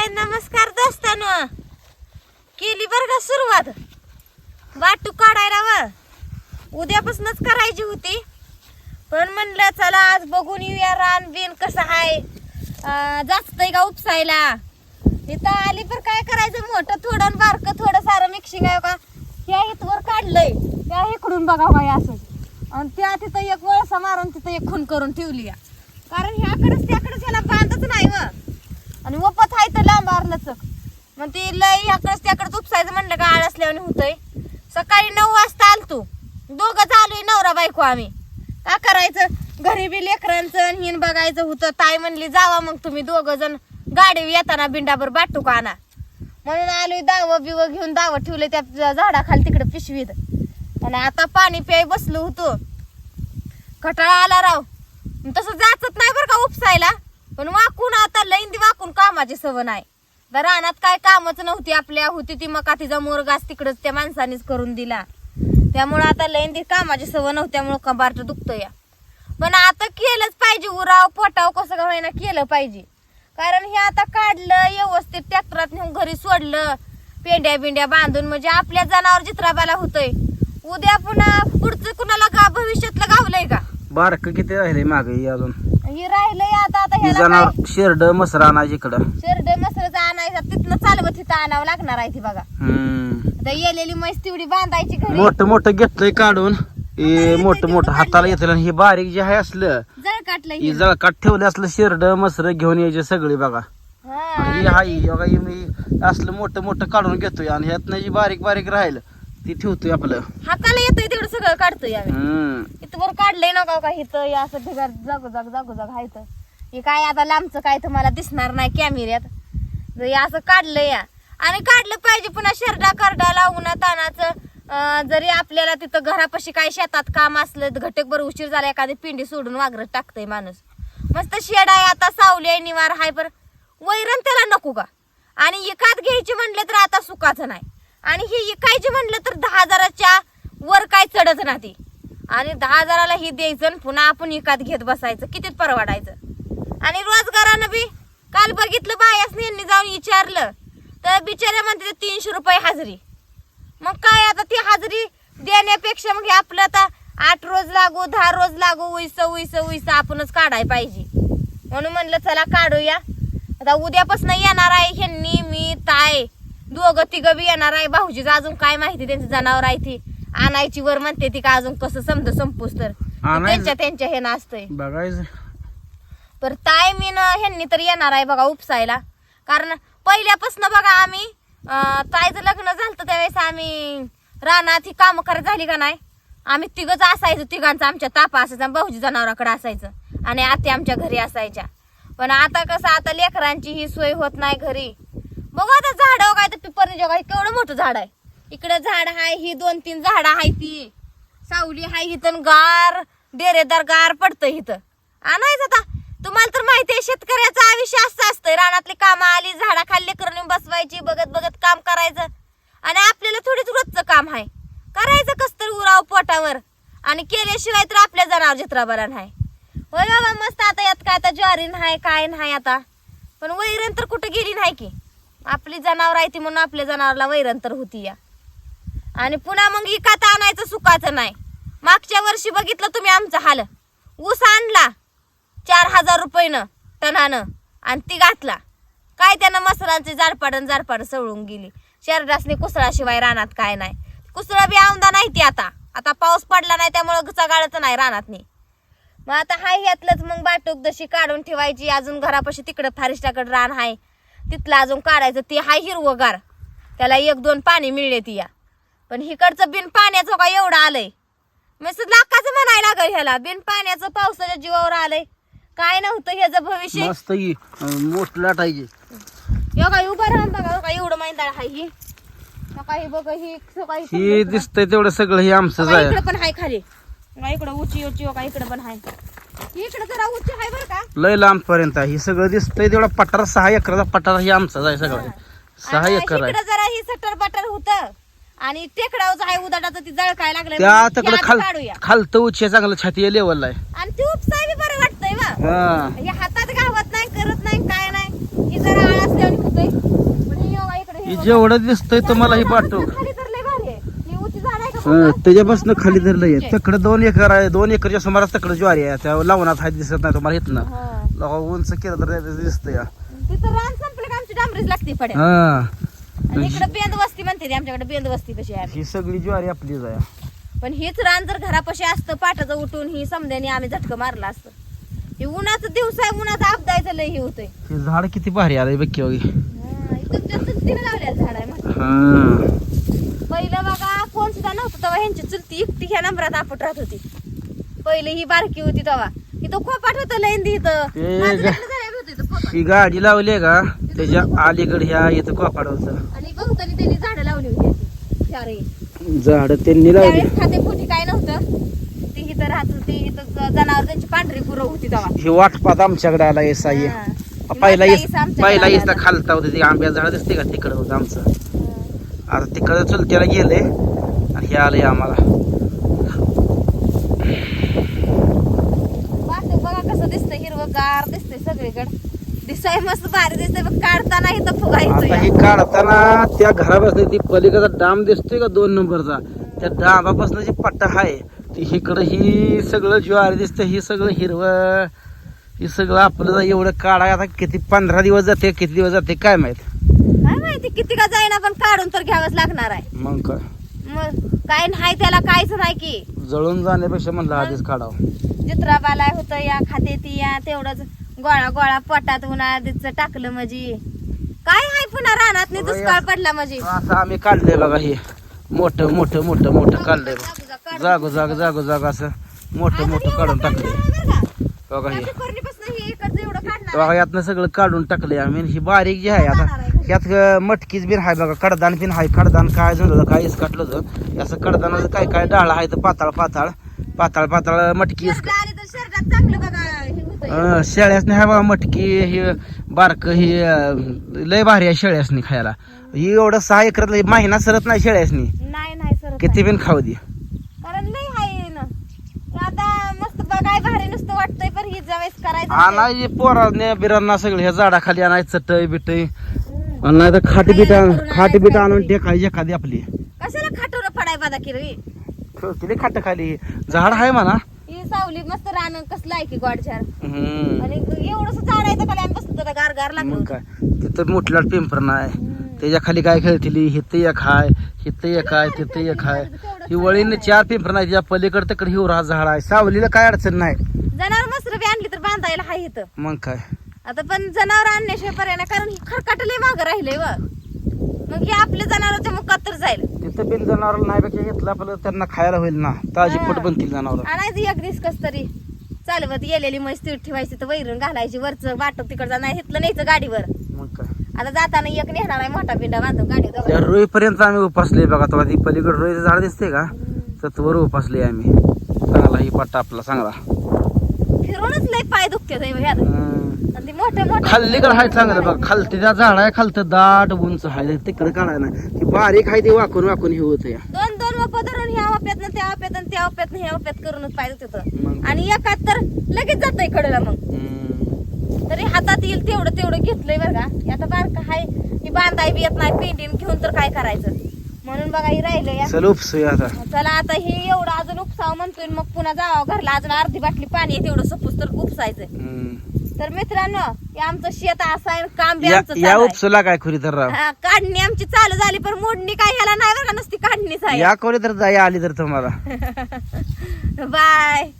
हाय नमस्कार दोस्तानो. केली बर का सुरुवात? वाटू काढायला व. उद्यापासूनच करायची होती. पण म्हणलं चला आज बघून येऊया रान बिन कसं आहे जास्तय का उपसायला? इथं आली पण काय करायचं? मोठं थोडं बारकं थोडं सारं मिक्सिंग आहे का? ह्या इथवर काढलंय. त्या इकडून बघा काय असं. आणि त्या तिथं एक वळसा मारून तिथं एक खून करून ठेवली कारण ह्याकडेच त्याकडेच ह्याला बांधच नाही व. आहे मग ती लय ह्याकडंच त्याकडे उपसायचं म्हणलं का आळसल्याने होतंय. सकाळी नऊ वाजता आलतो. दोघं चालूय नवरा बायको आम्ही. का करायचं? घरी बी लेकरांचं आणि हिन बघायचं होतं. ताई म्हणली जावा मग तुम्ही दोघं जण गाडी येताना बिंडाभर बाटू का आणा. म्हणून आलोय दावं बिव घेऊन दावं ठेवले त्या झाडाखाली तिकडे पिशवीत. आणि आता पाणी प्याय बसलो होतो. खटाळा आला राव. तसं जाचत नाही बरं का उपसायला. पण वाकून आता लईंदी वाकून कामाची सवय नाही. तर रानात काय कामच नव्हती आपल्या होती ती मका तिचा मोरगास तिकडच त्या माणसानेच करून दिला. त्यामुळे आता लईंदी कामाची सवय नव्हत्यामुळं कंबारट दुखतो या. पण आता केलंच पाहिजे उराव पोटाव कसं का होईना केलं पाहिजे. कारण हे आता काढलं व्यवस्थित ट्रॅक्टरात नेऊन घरी सोडलं. पेंड्या बिंड्या बांधून म्हणजे आपल्या जनावर चित्राबाला होतंय. उद्या पुन्हा पुढचं कुणाला का भविष्यातलं गावलंय का? बारक किती राहिले मागे अजून? हे राहिलंय आता आता ही ह्याला जनावर शेरड मसरा आणायची इकडं. शेरडे मसरचं आणायचं तिथनं चालवत तिथं आणावं लागणार आहे ती बघा. हम्म. आता येलेली म्हैस तेवढी बांधायची घरी. मोठं मोठं घेतलंय काढून. हे मोठं मोठं हाताला येतं आणि हे बारीक जे आहे असलं जळ काटलंय हे. जळकाट ठेवलं असलं शेरड मसर घेऊन यायचे सगळे बघा. हा ही हाय हे बघा हे मी असलं मोठं मोठं काढून घेतोय. आणि ह्यातनं जी बारीक बारीक राहिलं ती ठेवतोय आपलं. हाताला येतंय तेवढं सगळं काढतोय आम्ही. हम्म. इथं बरं काढलंय ना का इथं? हे असं ढिगार जागो जाग जागो जाग हायत हे काय आता लांबचं काय तुम्हाला दिसणार नाही कॅमेऱ्यात. तर हे असं काढलंय या. आणि काढलं पाहिजे पुन्हा शेरडा करडा उन्हा तानाचं अं, जरी आपल्याला तिथं घरापाशी काय शेतात काम असलं घटक बरं उशीर झाला एखादी पिंडी सोडून वागरत टाकतंय माणूस. मस्त शेड आहे आता सावली आहे निवार हाय पर वैरण त्याला नको का? आणि एकात घ्यायची म्हणलं तर आता सुखाचं नाही. आणि हे इकायची म्हणलं तर दहा हजाराच्या वर काय चढत ना ती आणि दहा हजाराला ही द्यायचं आणि पुन्हा आपण एकात घेत बसायचं. कितीत परवडायचं? आणि रोजगारानं बी काल बघितलं बायासनी यांनी जाऊन विचारलं. तर बिचाऱ्या म्हणते तीनशे रुपये हजरी. मग काय आता ती हजरी देण्यापेक्षा मग आपलं आता आठ रोज लागू दहा रोज लागू उईस उईस उईस आपणच काढाय पाहिजे. म्हणून म्हणलं चला काढूया. आता उद्यापासून येणार आहे ह्यांनी मी ताय दोघं तिघं बी येणार आहे. भाऊजीचं अजून काय माहिती? त्यांचं जनावर आहे ती. आणायची वर म्हणते ती का अजून कसं समज संपूस तर. आणायचं. त्यांच्या त्यांच्या हे असतंय. बघायचं. तर ताय मी न ह्यांनी तर येणार आहे बघा उपसायला. कारण पहिल्यापासून बघा आम्ही अं, ताईचं लग्न झालं त्यावेळेस आम्ही रानात ही कामं करत झाली का नाही? आम्ही तिघच असायचो तिघांचा आमच्या तापा असायचा आणि भाऊजी जनावराकडे असायचं आणि आते आमच्या घरी असायच्या. पण आता कसं आता लेकरांची ही सोय होत नाही घरी. बघू आता झाड काय तर पिपरने जग आहे केवढं मोठं झाड आहे. इकडे झाड आहे ही दोन तीन झाडं आहे ती. सावली हाय तर गार डेरेदार गार पडतं इथं आणायचं आता. तुम्हाला तर माहिती आहे शेतकऱ्याचं आयुष्य असं असतंय. रानातली कामं आली झाडाखाली करून बसवायची बघत बघत काम करायचं. आणि आपल्याला थोडीच रोजचं काम आहे. करायचं कस तर उराव पोटावर. आणि केल्याशिवाय तर आपल्या जनावर चित्राबरा नाही. होय बाबा मस्त आता यात काय आता ज्वारी नाही काय नाही आता. पण वैरण तर कुठं गेली नाही की. आपली जनावर आहे ती म्हणून आपल्या जनावरला वैरण तर होती या. आणि पुन्हा मग इकात आणायचं सुखाचं नाही. मागच्या वर्षी बघितलं तुम्ही आमचं हाल. ऊस आणला चार हजार रुपयेनं टनानं आणि ती घातला. काय त्यानं मसरांचे जाडपाडन जाडपाड सवळून गेली. शरीरासनी कुसळाशिवाय रानात काय नाही. कुसळा बी औंदा नाही ती आता. आता पाऊस पडला नाही त्यामुळं चगाळचं नाही रानात नाही मग आता हाय यातलंच मग बाटूक जशी काढून ठेवायची. अजून घरापाशी तिकडं फारिष्टाकडे रान आहे तिथलं अजून काढायचं ती हाय हिरवगार. त्याला एक दोन पाणी मिळले ती या पण हिकडचं बिन पाण्याचं का एवढं आलंय? मस्त लाखाचं म्हणायला लागल ह्याला. बिन पाण्याचं पावसाच्या जीवावर आलंय. काय नव्हतं ह्याचं भविष्य? मस्त ही मोठ लाटायची काय उभं राहून बघा का एवढं माहिती हाय ही. हो का ही बघ ही दिसतंय तेवढं सगळं हे इकडं पण हाय खाली. इकडं उची उची का इकडं पण हाय. इकडं जरा उची हाय बरं का. लय लांब पर्यंत आहे. हे सगळं दिसतंय तेवढा पठार सहा एकराचा पठार हे आमचाच आहे सगळं. सहा आणि एकर आहे. इकडं जरा ही सटर बटर होत. आणि टेकडावचं आहे उदाटाचं ती जळ काय त्या तिकडं हे आधी खाल काढूया. खालतं उच्च चांगलं छाती लेवलला आहे. आणि ती उपसाय बी बरं वाटतंय बा हा. हे हातात गावत नाही करत नाही काय नाही. ही जरा आळसल्याने होतंय पण हे बघा इकडे हे ही. जेवढं दिसतंय तुम्हाला ही पाठव खाली तर लय भारी आहे. ही उंची झाड आहे का हं, बघा? त्याच्यापासून खाली धरलं आहे तकडं दोन एकर आहे दोन एकरच्या सुमारास तकडं ज्वारी आहे. त्या लावणात हात दिसत नाही तुम्हाला हा. लगा उंच केलं तर ते दिसतंय. हा. तिथं रान संपलं का आमची डांबरीच लागते हा. इकडे बेंद वस्ती म्हणते ती आमच्याकडे बेंद वस्ती कशी आहे ही सगळी ज्वारी आपलीच आहे. पण हीच रान जर घरापाशी असतं पाटाचं उठून ही समद्याने आम्ही झटकं मारलं असतं. हे उन्हाचं दिवस आहे उन्हाचं आपदायचं लय हे होतंय. हे झाड किती भारी आलंय बघ वगैरे हा, हे तुमच्या चुलतीने लावलेलं झाड आहे म्हटलं. हा. पहिलं बघा नव्हतं तेव्हा ह्यांची चुलती एकटी ह्या नंबरात आपट राहत होती. पहिले ही बारकी होती तेव्हा. इथं. खोपाट होतं होतं खोपाट. ही गाडी लावली का? त्याच्या अलीकडे ह्या इथं कोपाड होतं. आणि बहुतांनी त्यांनी झाडं लावली होती. झाड त्यांनी लावली. खाते पोटी काय नव्हतं. ती इथं राहत होती इथं जनावर त्यांची पांढरी पुरव होती तेव्हा. ही वाटपात आमच्याकडे आला येस. पहिला पहिला आला. खालता होते ते आंब्याचं झाड दिसते का तिकडं होतं आमचं. आता तिकडं चुलत्याला गेले. आणि हे आलंय आम्हाला. बघा कसं दिसतंय हिरवगार दिसतंय सगळीकडे. दिसाय मस्त भारी दिसतंय पण काढताना इथं फुगा आता येतोय हे काढताना त्या घरापासून ती पलीकडचा डाम दिसतोय का दोन नंबरचा? त्या डामापासून जी पट्टा आहे ती इकडं ही सगळं ज्वारी दिसतं ही सगळं हिरवं हे सगळं आपलं एवढं काढाय आता किती पंधरा दिवस जाते किती दिवस जाते काय माहीत? काय माहिती किती का जाईना पण काढून तर घ्यावंच लागणार आहे. मग काय? मग काय नाही त्याला काहीच नाही की. जळून जाण्यापेक्षा म्हणलं आधीच काढावं. चित्राबाला होतं या खाते ती या तेवढंच गोळा गोळा पोटात उन्हाळ्याच टाकलं म्हणजे काय आहे पुन्हा रानात नाही दुष्काळ पडला म्हणजे असं आम्ही काढलंय बघा हे. मोठं मोठं मोठं मोठं काढलंय बघा. जागो जाग जागो जाग असं मोठं मोठं काढून टाकलंय. बघा हे. बघा यातनं सगळं काढून टाकलंय आम्ही ही बारीक जी आहे आता यात अं, मटकीच बिन आहे बघा कडदान बिन आहे कडदान काय झालं काय इसकाटलं होतं असं कडदानाचं काय काय डाळ आहे तर पाताळ पाताळ. पाताळ पाताळ मटकी. हे शेळ्यासनी आहे बघा मटकी ही बारक ही लय भारी आहे शेळ्यासनी खायला. ही एवढं सहा एकरात महिना सरत नाही शेळ्यासनी. किती बिन खाऊ दे. हाय ही आणायची पोरांना बिरांना सगळे ह्या झाडाखाली आणायचं चटई बिटई. आणि नाही तर खाटी बीट खाटी बीट आणून टेकायची एखादी आपली. कशाला खाटून फडाय बादा किरवी किती खाट खाली. झाड आहे म्हणा. ही सावली मस्त रान कसलं आहे की गोडझार हम्म. आणि एवढंच झाड आहे तर खाली आम्ही तर गार गार लागलो. मग काय? तिथं मुठला पिंपर नाही. त्याच्याखाली काय खेळतील हिथं एक हाय हिथं एक हाय तिथं एक हाय. ही वळीने चार पिंपर नाही त्याच्या पलीकडे तिकडे हिवरा झाड आहे. सावलीला काय अडचण नाही. जनावर मस्त आणली तर बांधायला हाय इथं. मग काय? आता पण जनावर आणण्याशिवाय पर्याय नाही कारण ही खरकाट लय मागं राहिलंय व. मग हे आपल्या जनावरांच्या मुखात तर जाईल. तिथं बिन जनावर नाही पेक्षा घेतलं आपलं त्यांना खायला होईल ना. ताजी हा. पोट बनतील जनावर. आणायचं एक दिस कस तरी. चालवत गेलेली म्हैस तीड ठेवायची तर वैरून घालायची वरचं वाटप तिकडचं नाही हिथलं न्यायचं गाडीवर. मग काय? आता जाताना एक नेहणार आहे मोठा पिंडा बांधून गाडी त्या रोईपर्यंत आम्ही उपासले बघा तेव्हा ती पलीकडे रोईचं झाड दिसते का? तर वर उपासले आम्ही. चांगला ही पट्टा आपला चांगला फिरूनच लय पाय दुखते ह्यात. आणि ते मोठे. मोठे खाल्लीकडे हाय चांगलं बघ. खालती त्या झाड आहे खालतं दाट उंच आहे तिकडे काढाय ना. ती बारीक आहे ती वाकून वाकून हे होत या दोन दोन वप धरून ह्या वाप्यात त्या वाप्यात आणि त्या वाप्यात ह्या वाप्यात करूनच दुखत मग आणि एकात तर लगेच जातंय कडेला मग. तरी हातात येईल तेवढं तेवढं घेतलंय बरं का. हे आता बारका हाय. ही बांधाय बी येत नाही पेंडीन घेऊन तर काय करायचं? म्हणून बघा ही राहिलं चल उपसूया आता. चला आता हे एवढं अजून उपसावं म्हणतोय मग पुन्हा जावं. घरला अजून अर्धी बाटली पाणी आहे तेवढं सपूस तर उपसायचं. तर मित्रांनो हे आमचं शेत असं आहे काम बी या आमचं या चालू आहे. उपसूला काय खुरी तर राव? हा, काढणी आमची चालू झाली पण मोडणी काय ह्याला नाही बरं का नुसती काढणीच आहे. या खोरी तर जा या आली तर तुम्हाला. बाय